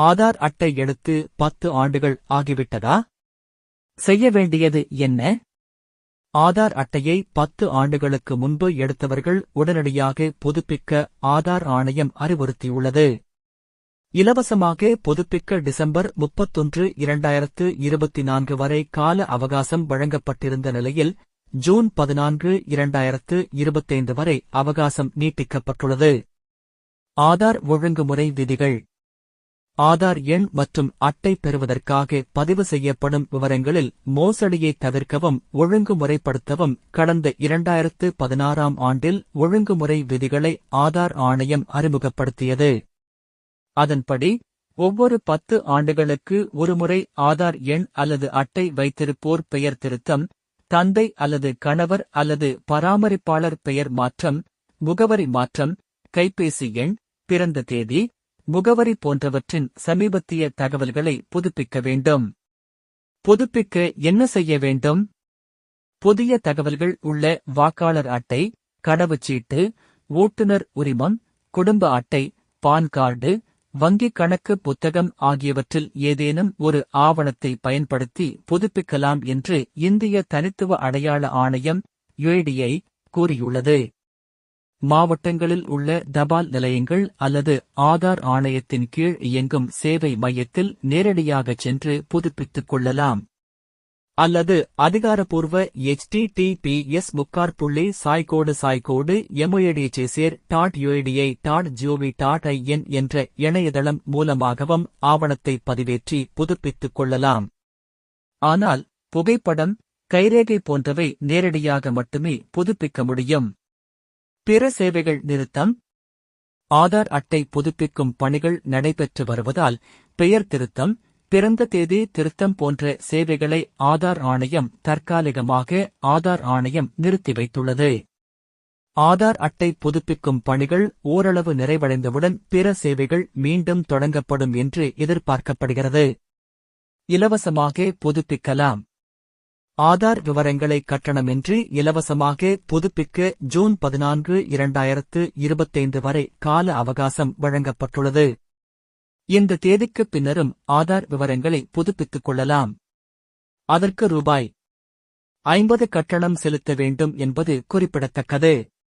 ஆதார் அட்டை எடுத்து பத்து ஆண்டுகள் ஆகிவிட்டதா? செய்ய வேண்டியது என்ன? ஆதார் அட்டையை பத்து ஆண்டுகளுக்கு முன்பு எடுத்தவர்கள் உடனடியாக புதுப்பிக்க ஆதார் ஆணையம் அறிவுறுத்தியுள்ளது. இலவசமாக புதுப்பிக்க டிசம்பர் முப்பத்தொன்று இரண்டாயிரத்து இருபத்தி நான்கு வரை கால அவகாசம் வழங்கப்பட்டிருந்த நிலையில் ஜூன் பதினான்கு இரண்டாயிரத்து இருபத்தைந்து வரை அவகாசம் நீட்டிக்கப்பட்டுள்ளது. ஆதார் ஒழுங்குமுறை விதிகள். ஆதார் எண் மற்றும் அட்டை பெறுவதற்காக பதிவு செய்யப்படும் விவரங்களில் மோசடியை தவிர்க்கவும் ஒழுங்குமுறைப்படுத்தவும் கடந்த இரண்டாயிரத்து பதினாறாம் ஆண்டில் ஒழுங்குமுறை விதிகளை ஆதார் ஆணையம் அறிமுகப்படுத்தியது. அதன்படி ஒவ்வொரு பத்து ஆண்டுகளுக்கு ஒருமுறை ஆதார் எண் அல்லது அட்டை வைத்திருப்போர் பெயர் திருத்தம் தந்தை அல்லது கணவர் அல்லது பராமரிப்பாளர் பெயர் மாற்றம் முகவரி மாற்றம் கைபேசி எண் பிறந்த தேதி முகவரி போன்றவற்றின் சமீபத்திய தகவல்களை புதுப்பிக்க வேண்டும். புதுப்பிக்க என்ன செய்ய வேண்டும்? புதிய தகவல்கள் உள்ள வாக்காளர் அட்டை கடவுச்சீட்டு ஓட்டுநர் உரிமம் குடும்ப அட்டை பான் கார்டு வங்கிக் கணக்கு புத்தகம் ஆகியவற்றில் ஏதேனும் ஒரு ஆவணத்தை பயன்படுத்தி புதுப்பிக்கலாம் என்று இந்திய தனித்துவ அடையாள ஆணையம் யுஐடிஐ கூறியுள்ளது. மாவட்டங்களில் உள்ள தபால் நிலையங்கள் அல்லது ஆதார் ஆணையத்தின் கீழ் இயங்கும் சேவை மையத்தில் நேரடியாகச் சென்று புதுப்பித்துக் கொள்ளலாம். அல்லது அதிகாரப்பூர்வ எச்டிடிபிஎஸ் முக்கார் புள்ளி சாய்கோடு சாய்கோடு எம்ஒஎடிச்சேசேர் dot UIDI dot gov dot in என்ற இணையதளம் மூலமாகவும் ஆவணத்தை பதிவேற்றி புதுப்பித்துக் கொள்ளலாம். ஆனால் புகைப்படம் கைரேகை போன்றவை நேரடியாக மட்டுமே புதுப்பிக்க முடியும். பிற சேவைகள் நிறுத்தம். ஆதார் அட்டை புதுப்பிக்கும் பணிகள் நடைபெற்று வருவதால் பெயர் திருத்தம் பிறந்த தேதி திருத்தம் போன்ற சேவைகளை ஆதார் ஆணையம் தற்காலிகமாக ஆதார் ஆணையம் நிறுத்தி வைத்துள்ளது. ஆதார் அட்டை புதுப்பிக்கும் பணிகள் ஓரளவு நிறைவடைந்தவுடன் பிற சேவைகள் மீண்டும் தொடங்கப்படும் என்று எதிர்பார்க்கப்படுகிறது. இலவசமாக புதுப்பிக்கலாம். ஆதார் விவரங்களை கட்டணமின்றி இலவசமாக புதுப்பிக்க ஜூன் பதினான்கு இரண்டாயிரத்து இருபத்தைந்து வரை கால அவகாசம் வழங்கப்பட்டுள்ளது. இந்த தேதிக்குப் பின்னரும் ஆதார் விவரங்களை புதுப்பித்துக் கொள்ளலாம். அதற்கு ரூபாய் ஐம்பது கட்டணம் செலுத்த வேண்டும் என்பது குறிப்பிடத்தக்கது.